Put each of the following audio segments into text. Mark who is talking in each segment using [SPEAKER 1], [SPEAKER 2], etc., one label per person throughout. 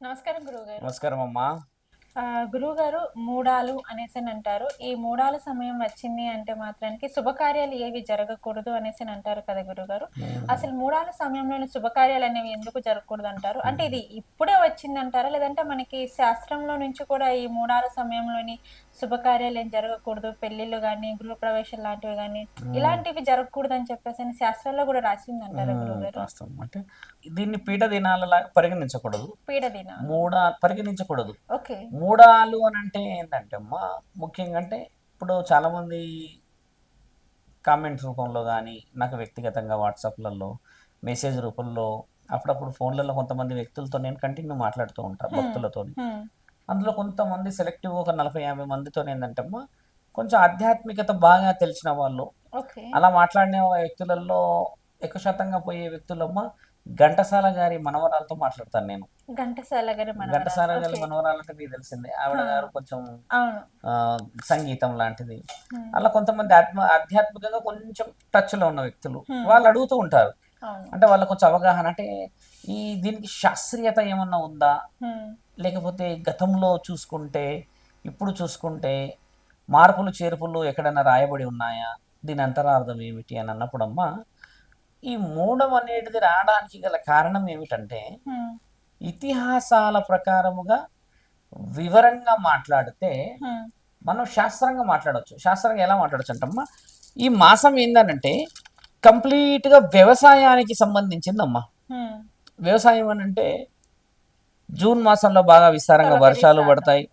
[SPEAKER 1] నమస్కారం గురువు
[SPEAKER 2] నమస్కారం అమ్మా
[SPEAKER 1] గురువుగారు మూడాలు అనేసి అని అంటారు. ఈ మూడాల సమయం వచ్చింది అంటే మాత్రానికి శుభకార్యాలు ఏవి జరగకూడదు అనేసి అని అంటారు కదా గురువుగారు. అసలు మూడాల సమయంలోని శుభకార్యాలు అనేవి ఎందుకు జరగకూడదు అంటారు? అంటే ఇది ఇప్పుడే వచ్చింది అంటారా? లేదంటే మనకి శాస్త్రంలో నుంచి కూడా ఈ మూడాల సమయంలోని శుభకార్యాలు ఏం జరగకూడదు? పెళ్ళిళ్ళు కానీ గృహప్రవేశం లాంటివి కానీ ఇలాంటివి జరగకూడదు అని చెప్పేసి అని శాస్త్రాల్లో కూడా రాసింది అంటారా
[SPEAKER 2] అంటే దీన్ని పీఠ దినాలలాగా పరిగణించకూడదు.
[SPEAKER 1] పీడ దిన
[SPEAKER 2] మూడా పరిగణించకూడదు.
[SPEAKER 1] ఓకే.
[SPEAKER 2] మూడాలు అని అంటే ఏంటంటే అమ్మా ముఖ్యంగా అంటే ఇప్పుడు చాలామంది కామెంట్స్ రూపంలో కానీ నాకు వ్యక్తిగతంగా వాట్సాప్లలో మెసేజ్ రూపంలో అప్పుడప్పుడు ఫోన్లలో కొంతమంది వ్యక్తులతో నేను కంటిన్యూ మాట్లాడుతూ ఉంటాను భక్తులతో. అందులో కొంతమంది సెలెక్టివ్ ఒక నలభై యాభై మందితో ఏంటంటే అమ్మా కొంచెం ఆధ్యాత్మికత బాగా తెలిసిన వాళ్ళు. అలా మాట్లాడిన వ్యక్తులలో ఎక్కువ శాతంగా పోయే వ్యక్తులమ్మ ఘంటసాల గారి మనవరాలతో మాట్లాడతాను నేను
[SPEAKER 1] ఘంటసాల గారి మనవరాలు.
[SPEAKER 2] ఘంటసాల గారి. మనవరాలంటే మీకు తెలిసిందే ఆవిడ గారు కొంచెం సంగీతం లాంటిది. అలా కొంతమంది ఆత్మ ఆధ్యాత్మికంగా కొంచెం టచ్లో ఉన్న వ్యక్తులు. వాళ్ళు అడుగుతూ ఉంటారు అంటే వాళ్ళకి కొంచెం అవగాహన అంటే ఈ దీనికి శాస్త్రీయత ఏమన్నా ఉందా. లేకపోతే గతంలో చూసుకుంటే ఇప్పుడు చూసుకుంటే మార్పులు చేర్పులు ఎక్కడైనా రాయబడి ఉన్నాయా దీని అంతరార్థం ఏమిటి అని అన్నప్పుడమ్మా ఈ మూడం అనేటిది రావడానికి గల కారణం ఏమిటంటే. ఇతిహాసాల ప్రకారముగా వివరంగా మాట్లాడితే. మనం శాస్త్రంగా మాట్లాడవచ్చు శాస్త్రంగా ఎలా మాట్లాడచ్చు అంటమ్మా ఈ మాసం ఏందనంటే కంప్లీట్గా వ్యవసాయానికి సంబంధించిందమ్మా. వ్యవసాయం అని అంటే జూన్ మాసంలో బాగా విస్తారంగా వర్షాలు. పడతాయి.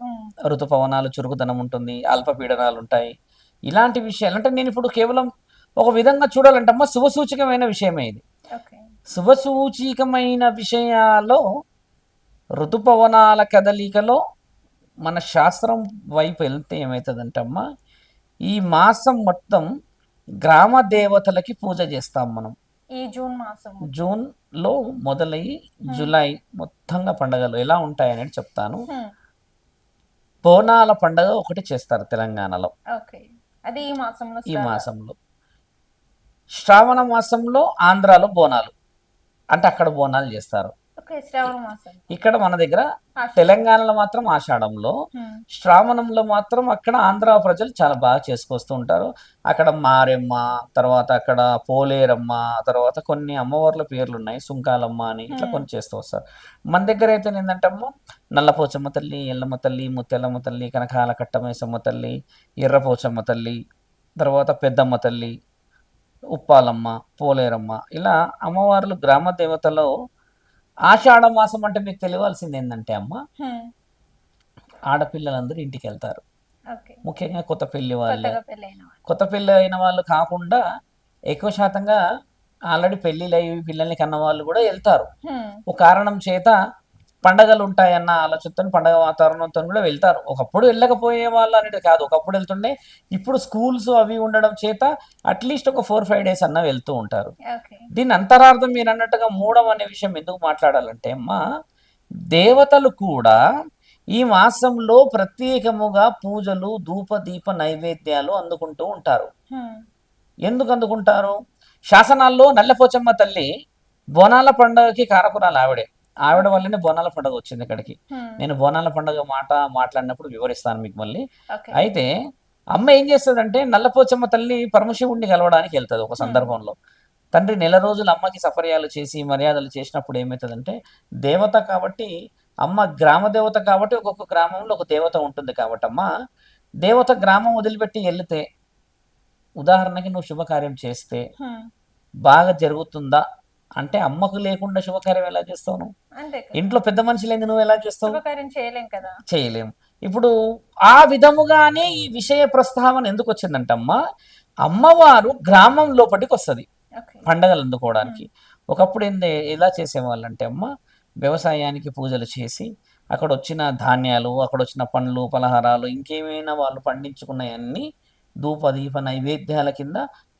[SPEAKER 2] ఋతుపవనాలు చురుకుదనం ఉంటుంది అల్పపీడనాలు ఉంటాయి ఇలాంటి విషయాలు అంటే నేను ఇప్పుడు కేవలం ఒక విధంగా చూడాలంటమ్మా శుభసూచకమైన విషయమే ఇది. శుభసూచికమైన విషయాల్లో ఋతుపవనాల కదలికలో మన శాస్త్రం వైపు వెళ్తే ఏమవుతుందంటమ్మా ఈ మాసం మొత్తం గ్రామ దేవతలకి పూజ చేస్తాం మనం.
[SPEAKER 1] ఈ జూన్ మాసం
[SPEAKER 2] జూన్లో మొదలై జూలై మొత్తంగా పండగలు ఎలా ఉంటాయని చెప్తాను. బోనాల పండగ ఒకటి చేస్తారు తెలంగాణలో.
[SPEAKER 1] ఓకే. అది ఈ మాసంలో
[SPEAKER 2] ఈ
[SPEAKER 1] start.
[SPEAKER 2] మాసంలో. శ్రావణ మాసంలో ఆంధ్రాలో బోనాలు అంటే అక్కడ బోనాలు చేస్తారు
[SPEAKER 1] ఓకే శ్రావణ మాసం
[SPEAKER 2] ఇక్కడ మన దగ్గర. తెలంగాణలో మాత్రం ఆషాఢంలో. శ్రావణంలో మాత్రం అక్కడ ఆంధ్ర ప్రజలు చాలా బాగా చేసుకొస్తూ ఉంటారు అక్కడ మారెమ్మ తర్వాత అక్కడ పోలేరమ్మ తర్వాత కొన్ని అమ్మవార్ల పేర్లు ఉన్నాయి సుంకాలమ్మ అని ఇట్లా. కొన్ని చేస్తూ వస్తారు మన దగ్గర అయితే ఏంటంటే నల్లపోచమ్మ తల్లి ఎల్లమ్మ తల్లి ముత్యాలమ్మ తల్లి కనకాల కట్టమేసమ్మ తల్లి ఎర్రపోచమ్మ తల్లి తర్వాత పెద్దమ్మ తల్లి ఉప్పాలమ్మ పోలేరమ్మ ఇలా అమ్మవార్లు గ్రామ దేవతలో ఆషాఢ మాసం అంటే మీకు తెలియాల్సింది ఏంటంటే అమ్మ. ఆడపిల్లలందరూ ఇంటికి వెళ్తారు ముఖ్యంగా కొత్త పెళ్ళి వాళ్ళే. కొత్త పెళ్ళి అయిన వాళ్ళు కాకుండా ఎక్కువ శాతంగా ఆల్రెడీ పెళ్ళిళ్ళు అయ్యి పిల్లల్ని కన్న వాళ్ళు కూడా వెళ్తారు. ఒక కారణం చేత పండగలు ఉంటాయన్న ఆలోచనతో పండగ వాతావరణంతో కూడా వెళ్తారు. ఒకప్పుడు వెళ్ళకపోయే వాళ్ళు అనేది కాదు. ఒకప్పుడు వెళ్తుండే ఇప్పుడు స్కూల్స్ అవి ఉండడం చేత అట్లీస్ట్ ఒక ఫోర్ ఫైవ్ డేస్ అన్న వెళ్తూ ఉంటారు. దీని అంతరార్థం మీరు అన్నట్టుగా మూడం అనే విషయం ఎందుకు మాట్లాడాలంటే అమ్మా దేవతలు కూడా ఈ మాసంలో ప్రత్యేకముగా పూజలు ధూప దీప నైవేద్యాలు అందుకుంటూ ఉంటారు. ఎందుకు అందుకుంటారు? శాసనాల్లో నల్లపోచమ్మ తల్లి బోనాల పండుగకి కారకురాలు ఆవిడే. ఆవిడ వల్లనే బోనాల పండుగ వచ్చింది ఇక్కడికి.
[SPEAKER 1] హ్మ్.
[SPEAKER 2] నేను బోనాల పండుగ మాట మాట్లాడినప్పుడు వివరిస్తాను మీకు మళ్ళీ. అయితే అమ్మ ఏం చేస్తుందంటే నల్లపోచమ్మ తల్లి పరమశివుణ్ణి కలవడానికి వెళ్తుంది ఒక సందర్భంలో. తండ్రి నెల రోజులు అమ్మకి సపర్యాలు చేసి మర్యాదలు చేసినప్పుడు ఏమవుతుందంటే దేవత కాబట్టి అమ్మ గ్రామ దేవత కాబట్టి ఒక్కొక్క గ్రామంలో ఒక దేవత ఉంటుంది కాబట్టి అమ్మ దేవత గ్రామం వదిలిపెట్టి వెళ్తే ఉదాహరణకి నువ్వు శుభకార్యం చేస్తే
[SPEAKER 1] హ్మ్.
[SPEAKER 2] బాగా జరుగుతుందా? అంటే అమ్మకు లేకుండా శుభకార్యం ఎలా చేస్తావు నువ్వు. ఇంట్లో పెద్ద మనిషి లేని నువ్వు ఎలా చేస్తావు?
[SPEAKER 1] చేయలేం కదా.
[SPEAKER 2] చేయలేము ఇప్పుడు ఆ విధముగానే ఈ విషయ ప్రస్తావన ఎందుకు వచ్చిందంటమ్మా? అమ్మవారు గ్రామం లోపలికి వస్తుంది. పండగలు అందుకోవడానికి. ఒకప్పుడు ఏంది ఎలా చేసేవాళ్ళంటే అమ్మ వ్యవసాయానికి పూజలు చేసి అక్కడ వచ్చిన ధాన్యాలు అక్కడ వచ్చిన పండ్లు పలహారాలు ఇంకేమైనా వాళ్ళు పండించుకున్నవన్నీ ధూప దీప నైవేద్యాల కింద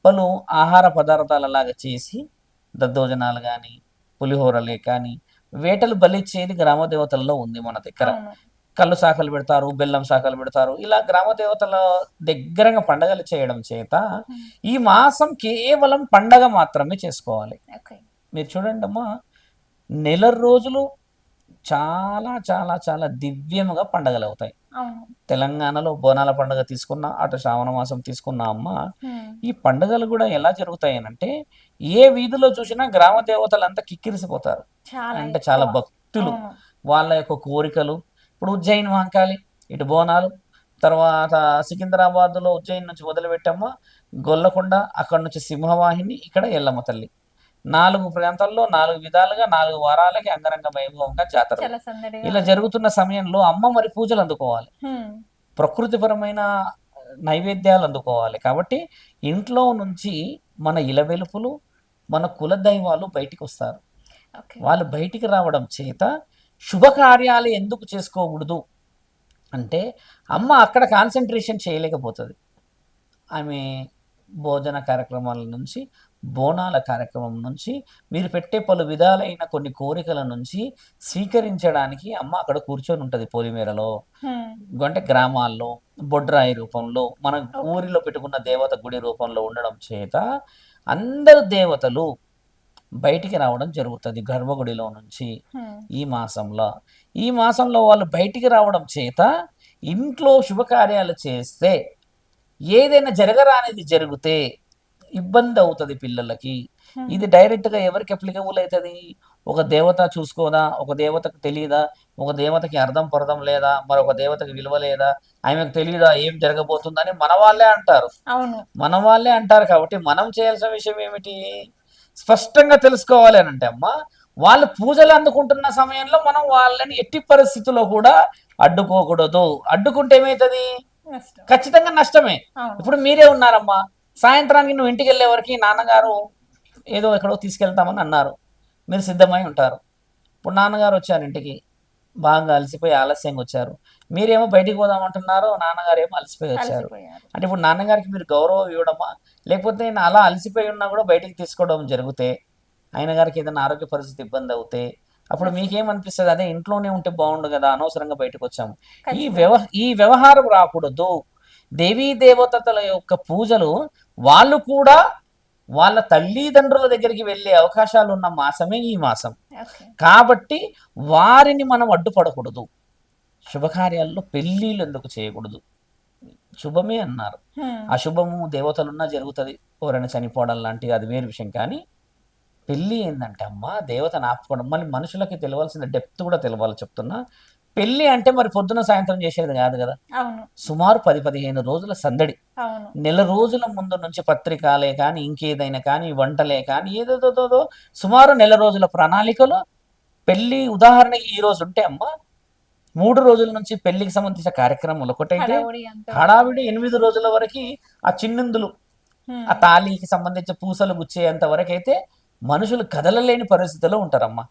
[SPEAKER 2] పలు ఆహార పదార్థాలలాగా చేసి దద్దోజనాలు కానీ పులిహోరలే కానీ వేటలు బలిచ్చేది గ్రామ దేవతల్లో ఉంది మన దగ్గర. కళ్ళు శాఖలు పెడతారు బెల్లం శాఖలు పెడతారు. ఇలా గ్రామ దేవతల దగ్గరగా పండగలు చేయడం చేత. ఈ మాసం కేవలం పండగ మాత్రమే చేసుకోవాలి. మీరు చూడండి అమ్మా నెల రోజులు చాలా చాలా చాలా దివ్యముగా పండగలు అవుతాయి. తెలంగాణలో బోనాల పండుగ తీసుకున్న అటు శ్రావణ మాసం తీసుకున్న అమ్మ. ఈ పండుగలు కూడా ఎలా జరుగుతాయి అంటే ఏ వీధిలో చూసినా గ్రామ దేవతలంతా కిక్కిరిసిపోతారు
[SPEAKER 1] చాలా
[SPEAKER 2] అంటే చాలా. భక్తులు. వాళ్ళ యొక్క కోరికలు ఇప్పుడు ఉజ్జయిన్ మహంకాళి ఇటు బోనాలు తర్వాత సికింద్రాబాద్లో ఉజ్జయిన్ నుంచి మొదలుపెట్టమ్మ గొల్లకొండ అక్కడ నుంచి సింహవాహిని ఇక్కడ ఎల్లమ్మ తల్లి నాలుగు ప్రాంతాల్లో నాలుగు విధాలుగా నాలుగు వారాలకి అంగరంగ వైభవంగా జాతర. ఇలా జరుగుతున్న సమయంలో అమ్మ మరి పూజలు అందుకోవాలి. ప్రకృతిపరమైన నైవేద్యాలు అందుకోవాలి. కాబట్టి ఇంట్లో నుంచి మన ఇలవెలుపులు మన కుల దైవాలు బయటికి వస్తారు. వాళ్ళు బయటికి రావడం చేత శుభకార్యాలు ఎందుకు చేసుకోకూడదు? అంటే అమ్మ అక్కడ కాన్సన్ట్రేషన్ చేయలేకపోతుంది. ఆమె భోజన కార్యక్రమాల నుంచి బోనాల కార్యక్రమం నుంచి మీరు పెట్టే పలు విధాలైన కొన్ని కోరికల నుంచి స్వీకరించడానికి అమ్మ అక్కడ కూర్చొని ఉంటుంది పొలిమేరలో. అంటే గ్రామాల్లో బొడ్రాయి రూపంలో మన ఊరిలో పెట్టుకున్న దేవత గుడి రూపంలో ఉండడం చేత అందరు దేవతలు బయటికి రావడం జరుగుతుంది గర్భగుడిలో నుంచి. ఈ మాసంలో ఈ మాసంలో వాళ్ళు బయటికి రావడం చేత ఇంట్లో శుభకార్యాలు చేస్తే ఏదైనా జరగరానిది జరిగితే ఇబ్బంది అవుతుంది పిల్లలకి. ఇది డైరెక్ట్గా ఎవరికి అప్లికబుల్ అవుతుంది ఒక దేవత చూసుకోదా? ఒక దేవతకు తెలియదా ఒక దేవతకి అర్థం పరదం లేదా? మరొక దేవతకి విలువ లేదా? ఆమెకు తెలియదా ఏం జరగబోతుందని మన వాళ్ళే అంటారు. మన వాళ్ళే అంటారు కాబట్టి మనం చేయాల్సిన విషయం ఏమిటి? స్పష్టంగా తెలుసుకోవాలి అని అంటే అమ్మ వాళ్ళు పూజలు అందుకుంటున్న సమయంలో మనం వాళ్ళని ఎట్టి పరిస్థితుల్లో కూడా అడ్డుకోకూడదు. అడ్డుకుంటే ఏమవుతుంది? ఖచ్చితంగా నష్టమే. ఇప్పుడు మీరే ఉన్నారమ్మా. సాయంత్రానికి నువ్వు ఇంటికి వెళ్ళే వరకు నాన్నగారు ఏదో ఎక్కడో తీసుకెళ్తామని అన్నారు. మీరు సిద్ధమై ఉంటారు. ఇప్పుడు నాన్నగారు వచ్చారు ఇంటికి. బాగా అలసిపోయి ఆలస్యంగా వచ్చారు. మీరేమో బయటికి పోదామంటున్నారు నాన్నగారు ఏమో అలసిపోయి వచ్చారు. అంటే ఇప్పుడు నాన్నగారికి మీరు గౌరవం ఇవ్వడమా? లేకపోతే నేను అలా అలసిపోయి ఉన్నా కూడా బయటికి తీసుకోవడం జరిగితే ఆయన గారికి ఏదైనా ఆరోగ్య పరిస్థితి ఇబ్బంది అవుతే అప్పుడు మీకేమనిపిస్తుంది? అదే ఇంట్లోనే ఉంటే బాగుండు కదా అనవసరంగా బయటకు వచ్చాము. ఈ
[SPEAKER 1] ఖచ్చితంగా.
[SPEAKER 2] వ్యవ ఈ వ్యవహారం రాకూడదు. దేవీ దేవతల యొక్క పూజలు వాళ్ళు కూడా వాళ్ళ తల్లిదండ్రుల దగ్గరికి వెళ్ళే అవకాశాలు ఉన్న మాసమే ఈ మాసం. కాబట్టి వారిని మనం అడ్డుపడకూడదు. శుభకార్యాల్లో పెళ్ళిళ్ళు ఎందుకు చేయకూడదు? శుభమే అన్నారు. అశుభము దేవతలున్నా జరుగుతుంది. ఎవరైనా చనిపోవడం లాంటిది అది వేరు విషయం. కానీ పెళ్ళి ఏంటంటే అమ్మ దేవతను ఆపుకోవడం. మళ్ళీ మనుషులకి తెలియాల్సిన డెప్త్ కూడా తెలవాలి చెప్తున్నా. పెళ్ళి అంటే మరి పొద్దున సాయంత్రం చేసేది కాదు కదా. సుమారు పది పదిహేను రోజుల సందడి. నెల రోజుల ముందు నుంచి పత్రికలే కానీ ఇంకేదైనా కానీ వంటలే కానీ ఏదేదో సుమారు నెల రోజుల ప్రణాళికలో పెళ్ళి ఉదాహరణకి ఈ రోజు ఉంటే అమ్మ మూడు రోజుల నుంచి పెళ్ళికి సంబంధించిన కార్యక్రమాలు ఒకటైతే
[SPEAKER 1] హడావుడి
[SPEAKER 2] ఎనిమిది రోజుల వరకు ఆ చిన్నుందులు. ఆ తాళికి సంబంధించిన పూసలు గుచ్చేంత వరకు అయితే మనుషులు కదలలేని పరిస్థితిలో ఉంటారమ్మా.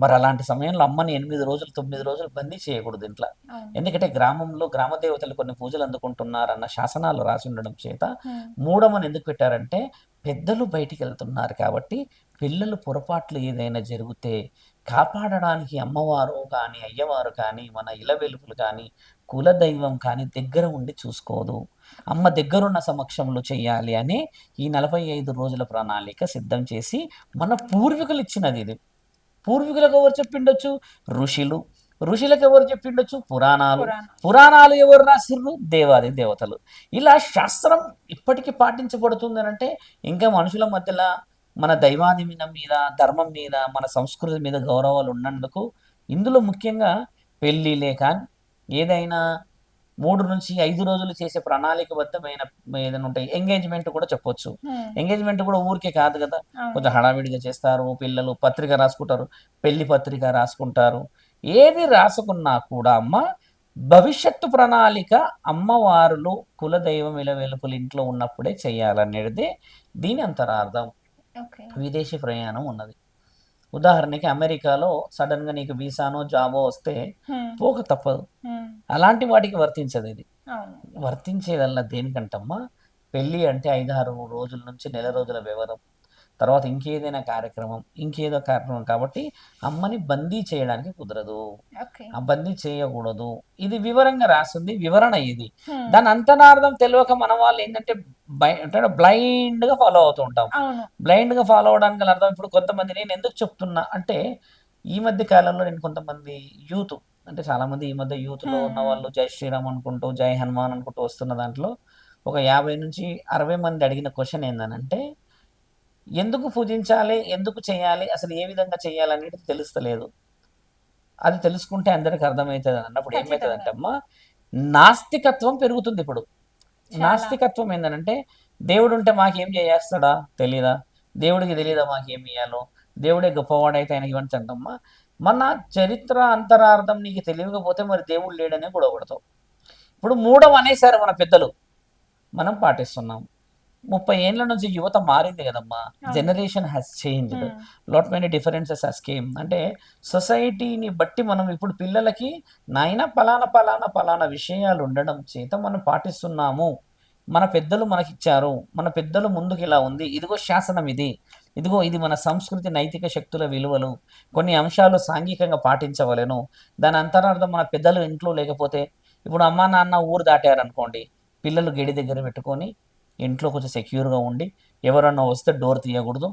[SPEAKER 2] మరి అలాంటి సమయంలో అమ్మని ఎనిమిది రోజులు తొమ్మిది రోజులు బందీ చేయకూడదు ఇంట్లో ఎందుకంటే గ్రామంలో గ్రామ దేవతలు కొన్ని పూజలు అందుకుంటున్నారన్న శాసనాలు రాసి ఉండడం చేత
[SPEAKER 1] హ్మ్.
[SPEAKER 2] మూడమని ఎందుకు పెట్టారంటే పెద్దలు బయటికి వెళ్తున్నారు కాబట్టి పిల్లలు పొరపాట్లు ఏదైనా జరిగితే కాపాడడానికి అమ్మవారు కానీ అయ్యవారు కానీ మన ఇల వెలుపులు కానీ కుల దైవం కానీ దగ్గర ఉండి చూసుకోదు. అమ్మ దగ్గరున్న సమక్షంలో చేయాలి అని ఈ నలభై ఐదు రోజుల ప్రణాళిక సిద్ధం చేసి మన పూర్వీకులు ఇచ్చినది ఇది. పూర్వీకులకు ఎవరు చెప్పిండొచ్చు? ఋషులు. ఋషులకు ఎవరు చెప్పిండొచ్చు? పురాణాలు.
[SPEAKER 1] పురాణం
[SPEAKER 2] పురాణాలు ఎవరు రాసిర్రు? దేవాది దేవతలు. ఇలా శాస్త్రం ఇప్పటికీ పాటించబడుతుంది అని అంటే ఇంకా మనుషుల మధ్యలో మన దైవాదిమినం మీద ధర్మం మీద మన సంస్కృతి మీద గౌరవాలు ఉన్నందుకు ఇందులో ముఖ్యంగా పెళ్ళిలే కానీ ఏదైనా మూడు నుంచి ఐదు రోజులు చేసే ప్రణాళికబద్ధమైన ఏదైనా ఉంటాయి ఎంగేజ్మెంట్ కూడా చెప్పొచ్చు. ఎంగేజ్మెంట్ కూడా ఊరికే కాదు కదా. కొంచెం హడావిడిగా చేస్తారు పిల్లలు పత్రిక రాసుకుంటారు పెళ్ళి పత్రిక రాసుకుంటారు. ఏది రాసుకున్నా కూడా అమ్మ భవిష్యత్తు ప్రణాళిక అమ్మవారులు కులదైవం వెలుపులు ఇంట్లో ఉన్నప్పుడే చేయాలనేది దీని అంతరార్థం. విదేశీ ప్రయాణం ఉన్నది. ఉదాహరణకి అమెరికాలో సడన్గా నీకు వీసానో జాబో వస్తే. పోక తప్పదు. అలాంటి వాటికి వర్తించదు ఇది వర్తించేదల్లా దేనికంటమ్మా పెళ్ళి అంటే ఐదారు రోజుల నుంచి నెల రోజుల వివరం తర్వాత ఇంకేదైనా కార్యక్రమం ఇంకేదో కార్యక్రమం కాబట్టి అమ్మని బందీ చేయడానికి కుదరదు. ఆ బందీ చేయకూడదు. ఇది వివరంగా రాస్తుంది వివరణ ఇది. దాని అంతనార్థం తెలియక మన వాళ్ళు ఏంటంటే బై- అంటే blind గా ఫాలో అవుతూ ఉంటాం. blind గా ఫాలో అవడానికి అర్థం ఇప్పుడు కొంతమంది నేను ఎందుకు చెప్తున్నా అంటే ఈ మధ్య కాలంలో నేను కొంతమంది యూత్ అంటే చాలా మంది ఈ మధ్య యూత్లో ఉన్న. వాళ్ళు జై శ్రీరామ్ అనుకుంటూ జై హనుమాన్ అనుకుంటూ వస్తున్న దాంట్లో ఒక యాభై నుంచి అరవై మంది అడిగిన క్వశ్చన్ ఏందనంటే ఎందుకు పూజించాలి? ఎందుకు చేయాలి? అసలు ఏ విధంగా చేయాలి అనేది తెలుస్తలేదు. అది తెలుసుకుంటే అందరికి అర్థమవుతుంది అన్నప్పుడు. ఏమవుతుందంటే అమ్మా నాస్తికత్వం పెరుగుతుంది ఇప్పుడు. నాస్తికత్వం ఏంటంటే దేవుడు ఉంటే మాకేం చేస్తాడా తెలీదా? దేవుడికి తెలీదా మాకేం ఇయ్యాలో దేవుడే గొప్పవాడైతే ఆయనకి ఇవ్వండి అంటమ్మా మన చరిత్ర అంతరార్థం నీకు తెలియకపోతే మరి దేవుడు లేడనే కూడా కొడతావు ఇప్పుడు మూడవ అనేసారు మన పెద్దలు మనం పాటిస్తున్నాం. ముప్పై ఏళ్ళ నుంచి యువత మారింది కదమ్మా. Generation has
[SPEAKER 1] um,
[SPEAKER 2] lot many differences has came అంటే సొసైటీని బట్టి మనం ఇప్పుడు పిల్లలకి నాయన పలానా పలానా పలానా విషయాలు ఉండడం చేత మనం పాటిస్తున్నాము. మన పెద్దలు మనకిచ్చారు. మన పెద్దలు ముందుకు ఇలా ఉంది. ఇదిగో శాసనం ఇది. ఇదిగో ఇది మన సంస్కృతి నైతిక శక్తుల విలువలు. కొన్ని అంశాలు సాంఘికంగా పాటించవలెను. దాని అంతరార్థం మన పెద్దలు ఇంట్లో లేకపోతే ఇప్పుడు అమ్మా నాన్న ఊరు దాటారనుకోండి. పిల్లలు గడి దగ్గర పెట్టుకొని ఇంట్లో కొంచెం సెక్యూర్గా ఉండి ఎవరన్నా వస్తే డోర్ తీయకూడదు.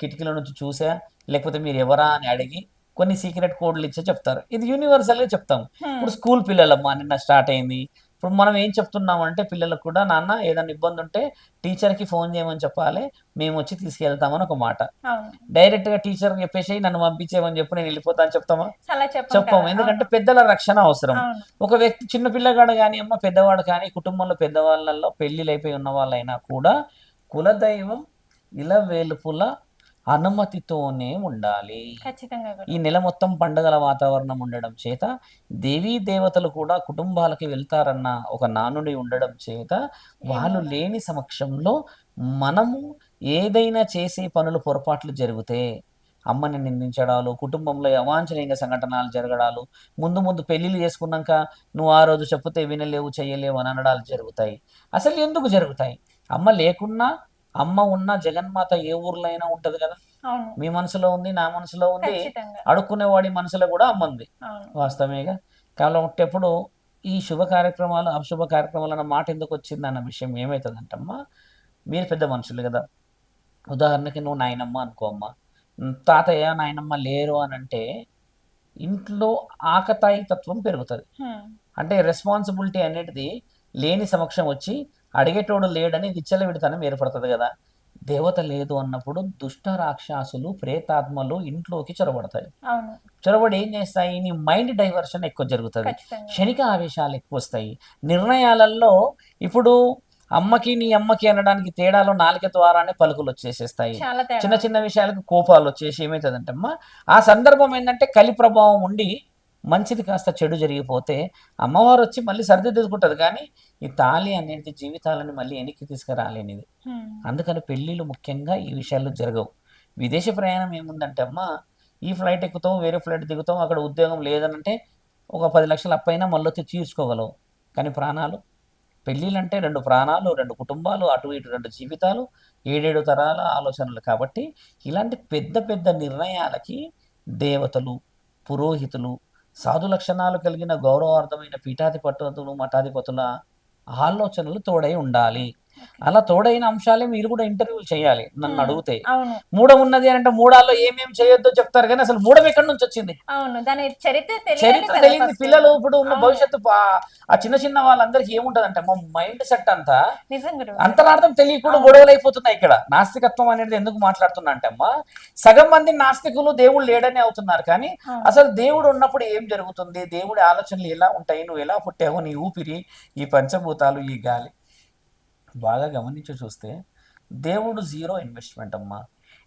[SPEAKER 2] కిటికీల నుంచి చూసా లేకపోతే మీరు ఎవరా అని అడిగి కొన్ని సీక్రెట్ కోడ్లు ఇచ్చే చెప్తారు. ఇది యూనివర్సల్గా చెప్తాం
[SPEAKER 1] ఉమ్,
[SPEAKER 2] ఇప్పుడు స్కూల్ పిల్లలమ్మా నిన్న స్టార్ట్ అయింది. ఇప్పుడు మనం ఏం చెప్తున్నామంటే పిల్లలకు కూడా నాన్న ఏదైనా ఇబ్బంది ఉంటే టీచర్కి ఫోన్ చేయమని చెప్పాలి. మేము వచ్చి తీసుకెళ్తామని ఒక మాట.
[SPEAKER 1] అవును.
[SPEAKER 2] డైరెక్ట్గా టీచర్ చెప్పేసి నన్ను పంపించేమని చెప్పి నేను వెళ్ళిపోతాను చెప్తామా? చెప్పాము. ఎందుకంటే పెద్దల రక్షణ అవసరం. ఒక వ్యక్తి చిన్న పిల్లగాడు కానీ అమ్మ పెద్దవాడు కానీ కుటుంబంలో పెద్దవాళ్ళల్లో పెళ్ళిళ్ళు అయిపోయి ఉన్న వాళ్ళైనా కూడా కులదైవం ఇల వేలుపుల అనుమతితోనే ఉండాలి. ఈ నెల మొత్తం పండుగల వాతావరణం ఉండడం చేత దేవీ దేవతలు కూడా కుటుంబాలకి వెళ్తారన్న ఒక నానుడి ఉండడం చేత వాళ్ళు లేని సమక్షంలో మనము ఏదైనా చేసే పనులు పొరపాట్లు జరిగితే అమ్మని నిందించడాలు కుటుంబంలో అవాంఛనీయ సంఘటనలు జరగడాలు ముందు ముందు పెళ్ళిళ్ళు చేసుకున్నాక నువ్వు ఆ రోజు చెప్తే వినలేవు చేయలేవు అని అనడాలు జరుగుతాయి. అసలు ఎందుకు జరుగుతాయి? అమ్మ లేకున్నా అమ్మ ఉన్న జగన్మాత ఏ ఊర్లో అయినా ఉంటది కదా. మీ మనసులో ఉంది నా మనసులో ఉంది అడుక్కునేవాడి మనసులో కూడా అమ్మ ఉంది. వాస్తవేగా కాబట్టి ఎప్పుడు ఈ శుభ కార్యక్రమాలు అశుభ కార్యక్రమాలు అన్న మాట ఎందుకు వచ్చింది అన్న విషయం ఏమవుతుందంటమ్మా మీరు పెద్ద మనుషులు కదా. ఉదాహరణకి నువ్వు నాయనమ్మ అనుకో అమ్మ. తాతయ్య నాయనమ్మ లేరు అని అంటే ఇంట్లో ఆకతాయి తత్వం పెరుగుతుంది అంటే రెస్పాన్సిబిలిటీ అనేది లేని సమక్షం వచ్చి అడిగేటోడు లేడని విచ్చలవిడితనం ఏర్పడుతుంది కదా. దేవత లేదు అన్నప్పుడు దుష్ట రాక్షసులు ప్రేతాత్మలు ఇంట్లోకి చొరబడతాయి. చొరబడి ఏం చేస్తాయి? నీ మైండ్ డైవర్షన్ ఎక్కువ జరుగుతుంది. క్షణిక ఆవేశాలు ఎక్కువ వస్తాయి. నిర్ణయాలలో ఇప్పుడు అమ్మకి నీ అమ్మకి అనడానికి తేడాలో నాలుక ద్వారానే పలుకులు వచ్చేసేస్తాయి. చిన్న చిన్న విషయాలకు కోపాలు వచ్చేసి ఏమవుతుందంటే అమ్మా ఆ సందర్భం ఏంటంటే కలి ప్రభావం ఉండి మంచిది కాస్త చెడు జరిగిపోతే అమ్మవారు వచ్చి మళ్ళీ సర్దిద్దుకుంటుంది. కానీ ఈ తాళి అనేది జీవితాలను మళ్ళీ వెనక్కి తీసుకురాలేనిది. అందుకని పెళ్ళిళ్ళు ముఖ్యంగా ఈ విషయాలు జరగవు. విదేశ ప్రయాణం ఏముందంటే అమ్మా ఈ ఫ్లైట్ ఎక్కుతాం వేరే ఫ్లైట్ దిగుతాం అక్కడ ఉద్యోగం లేదనంటే ఒక పది లక్షలు అప్పైనా మళ్ళీ వచ్చి తీర్చుకోగలవు. కానీ ప్రాణాలు పెళ్ళిళ్ళంటే రెండు ప్రాణాలు రెండు కుటుంబాలు అటు ఇటు రెండు జీవితాలు ఏడేడు తరాల ఆలోచనలు. కాబట్టి ఇలాంటి పెద్ద పెద్ద నిర్ణయాలకి దేవతలు పురోహితులు సాధు లక్షణాలు కలిగిన గౌరవార్థమైన పీఠాధిపతులు మఠాధిపతుల ఆలోచనలు తోడై ఉండాలి. అలా తోడైన అంశాలే మీరు కూడా ఇంటర్వ్యూలు చేయాలి నన్ను. అడిగితే. మూడం ఉన్నది అని అంటే మూడాల్లో ఏమేం చేయొద్దో చెప్తారు కానీ అసలు మూడం ఎక్కడి నుంచి వచ్చింది?
[SPEAKER 1] అవును. దాని చరిత్ర first.
[SPEAKER 2] పిల్లలు ఇప్పుడు ఉన్న. భవిష్యత్తు ఆ చిన్న చిన్న వాళ్ళందరికీ ఏముంటదంటే మా మైండ్ సెట్ అంతా అంతరార్థం తెలియకుండా. గొడవలు అయిపోతున్నాయి ఇక్కడ. నాస్తికత్వం అనేది ఎందుకు మాట్లాడుతున్నా అంటే అమ్మా సగం మంది నాస్తికులు దేవుడు లేడని అవుతున్నారు కానీ. అసలు దేవుడు ఉన్నప్పుడు ఏం జరుగుతుంది? దేవుడి ఆలోచనలు ఎలా ఉంటాయి? నువ్వు ఎలా పుట్టావు నీ ఊపిరి ఈ పంచభూతాలు ఈ గాలి. బాగా గమనించి చూస్తే దేవుడు జీరో ఇన్వెస్ట్మెంట్ అమ్మా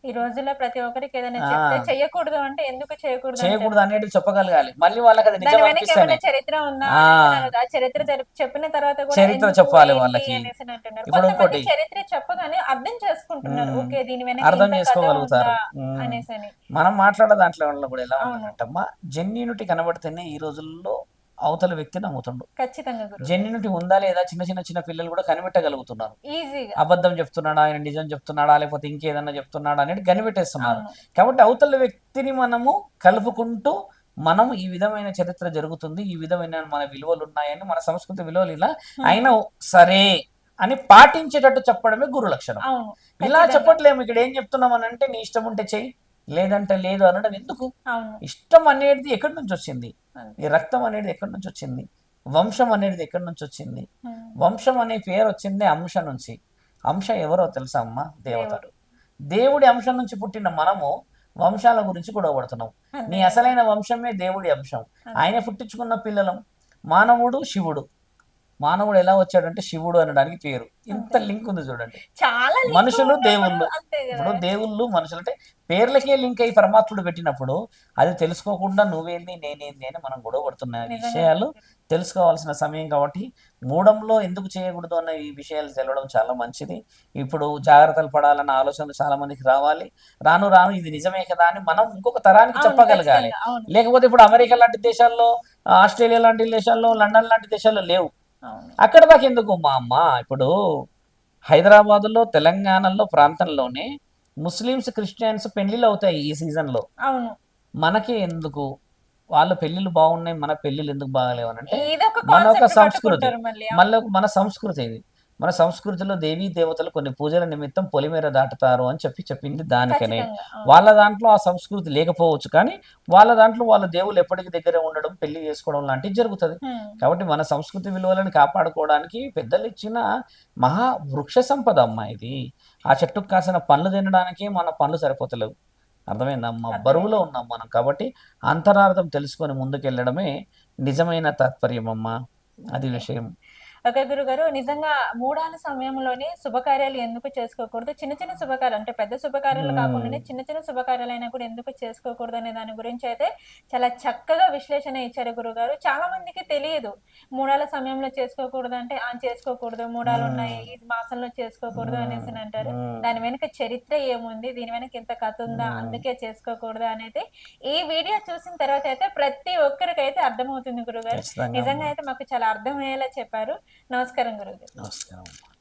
[SPEAKER 1] ఈ రోజుల్లో ప్రతి ఒక్కరికి ఏదైనా. చెప్తే చేయకూడదు అంటే ఎందుకు చేయకూడదు.
[SPEAKER 2] చేయకూడదు అనేది చెప్పగలగాలి మళ్ళీ వాళ్ళకి అది నిజం
[SPEAKER 1] చరిత్ర ఉందా.
[SPEAKER 2] ఆ
[SPEAKER 1] చరిత్ర చెప్పిన తర్వాత కూడా
[SPEAKER 2] చరిత్ర చెప్పాలి వాళ్ళకి. ఇప్పుడు ఇంకోటి.
[SPEAKER 1] చరిత్ర చెప్పగానే అర్థం చేసుకుంటున్నారు. ఓకే దీని వెనక
[SPEAKER 2] అర్థం చేసుకోగలుగుతారు.
[SPEAKER 1] అనేసి అని
[SPEAKER 2] మనం మాట్లాడే దాంట్లో కూడా ఎలా
[SPEAKER 1] అవును.
[SPEAKER 2] ఉంటుందంటమ్మా జెన్యూనిటీ కనబడితేనే ఈ రోజుల్లో అవతల వ్యక్తి నమ్ముతుండు.
[SPEAKER 1] ఖచ్చితంగా
[SPEAKER 2] జెన్యూనిటీ ఉందా లేదా చిన్న చిన్న చిన్న పిల్లలు కూడా కనిపెట్టగలుగుతున్నారు.
[SPEAKER 1] ఈజీగా
[SPEAKER 2] అబద్ధం చెప్తున్నాడా ఆయన నిజం చెప్తున్నాడా లేకపోతే ఇంకేదన్నా చెప్తున్నాడా అనేది కనిపెట్టేస్తున్నారు. కాబట్టి అవతల వ్యక్తిని మనము కలుపుకుంటూ మనం ఈ విధమైన చరిత్ర జరుగుతుంది ఈ విధమైన మన విలువలు ఉన్నాయని మన సంస్కృతి విలువలు ఇలా అయినా సరే అని పాటించేటట్టు చెప్పడమే గురు లక్షణం. ఇలా. చెప్పట్లేము ఇక్కడ ఏం చెప్తున్నాం అని అంటే నీ ఇష్టం ఉంటే చెయ్యి. లేదంటే లేదు అనడం ఎందుకు? ఇష్టం అనేది ఎక్కడి నుంచి వచ్చింది. ఈ రక్తం అనేది ఎక్కడి నుంచి వచ్చింది? వంశం అనేది ఎక్కడి నుంచి వచ్చింది. వంశం అనే పేరు వచ్చింది అంశ నుంచి. అంశ ఎవరో తెలుసా అమ్మ? దేవత.
[SPEAKER 1] దేవుడు.
[SPEAKER 2] అంశం నుంచి పుట్టిన మనము వంశాల గురించి గొడవపడుతున్నాం. నీ అసలైన వంశమే దేవుడి అంశం. ఆయన పుట్టించుకున్న పిల్లలం మానవుడు శివుడు. మానవుడు ఎలా వచ్చాడంటే శివుడు అనడానికి పేరు. ఇంత లింక్ ఉంది చూడండి.
[SPEAKER 1] చాలా
[SPEAKER 2] మనుషులు దేవుళ్ళు. ఇప్పుడు దేవుళ్ళు మనుషులు అంటే పేర్లకే లింక్ అయ్యి పరమాత్ముడు పెట్టినప్పుడు అది తెలుసుకోకుండా నువ్వేంది నేనేంది అని మనం గొడవ పడుతున్న విషయాలు తెలుసుకోవాల్సిన సమయం కాబట్టి మూడంలో ఎందుకు చేయకూడదు అన్న ఈ విషయాలు తెలవడం చాలా మంచిది. ఇప్పుడు జాగ్రత్తలు పడాలన్న ఆలోచనలు చాలా మందికి రావాలి. రాను రాను ఇది నిజమే కదా అని మనం ఇంకొక తరానికి చెప్పగలగాలి. లేకపోతే ఇప్పుడు అమెరికా లాంటి దేశాల్లో ఆస్ట్రేలియా లాంటి దేశాల్లో లండన్ లాంటి దేశాల్లో లేవు. అక్కడ దాకా ఎందుకు మా అమ్మ? ఇప్పుడు హైదరాబాదులో తెలంగాణలో ప్రాంతంలోనే ముస్లిమ్స్ క్రిస్టియన్స్ పెళ్ళిళ్ళు అవుతాయి ఈ సీజన్లో.
[SPEAKER 1] అవును.
[SPEAKER 2] మనకి ఎందుకు? వాళ్ళ పెళ్ళిళ్ళు బాగున్నాయి మన పెళ్ళిళ్ళు ఎందుకు బాగాలేవు అంటే మన ఒక సంస్కృతి.
[SPEAKER 1] మళ్ళీ
[SPEAKER 2] మన సంస్కృతి ఇది. మన సంస్కృతిలో దేవీ దేవతలు కొన్ని పూజల నిమిత్తం పొలిమేర దాటుతారు అని చెప్పి చెప్పింది దానికనే. వాళ్ళ దాంట్లో ఆ సంస్కృతి లేకపోవచ్చు కానీ వాళ్ళ దాంట్లో వాళ్ళ దేవుళ్ళు ఎప్పటికీ దగ్గర ఉండడం పెళ్ళి చేసుకోవడం లాంటివి జరుగుతుంది. కాబట్టి మన సంస్కృతి విలువలను కాపాడుకోవడానికి పెద్దలు ఇచ్చిన మహా వృక్ష సంపద అమ్మ ఇది. ఆ చెట్టుకు కాసిన పండ్లు తినడానికి మన పండ్లు సరిపోతలేవు. అర్థమైందమ్మా
[SPEAKER 1] అర్థమైంది.
[SPEAKER 2] బరువులో ఉన్నాం మనం కాబట్టి అంతరార్థం తెలుసుకొని ముందుకెళ్ళడమే నిజమైన తాత్పర్యం అమ్మ. అది విషయం.
[SPEAKER 1] ఓకే గురుగారు నిజంగా మూడాల సమయంలోనే శుభకార్యాలు ఎందుకు చేసుకోకూడదు? చిన్న చిన్న శుభకార్యాలు అంటే పెద్ద శుభకార్యాలు. కాకుండానే చిన్న చిన్న శుభకార్యాలైనా కూడా ఎందుకు చేసుకోకూడదు అనే దాని గురించి అయితే చాలా చక్కగా విశ్లేషణ ఇచ్చారు గురుగారు. చాలా మందికి తెలియదు మూడాల సమయంలో చేసుకోకూడదు అంటే ఆ చేసుకోకూడదు మూడాలు ఉన్నాయి ఈ మాసంలో చేసుకోకూడదు అనేసి అని అంటారు. దాని వెనక చరిత్ర ఏముంది? దీని వెనక ఇంత కథ ఉందా. అందుకే చేసుకోకూడదు అనేది ఈ వీడియో చూసిన తర్వాత అయితే ప్రతి ఒక్కరికైతే అర్థమవుతుంది గురుగారు. నిజంగా. అయితే మాకు చాలా అర్థమయ్యేలా చెప్పారు. నమస్కారం గురుగారు
[SPEAKER 2] నమస్కారం.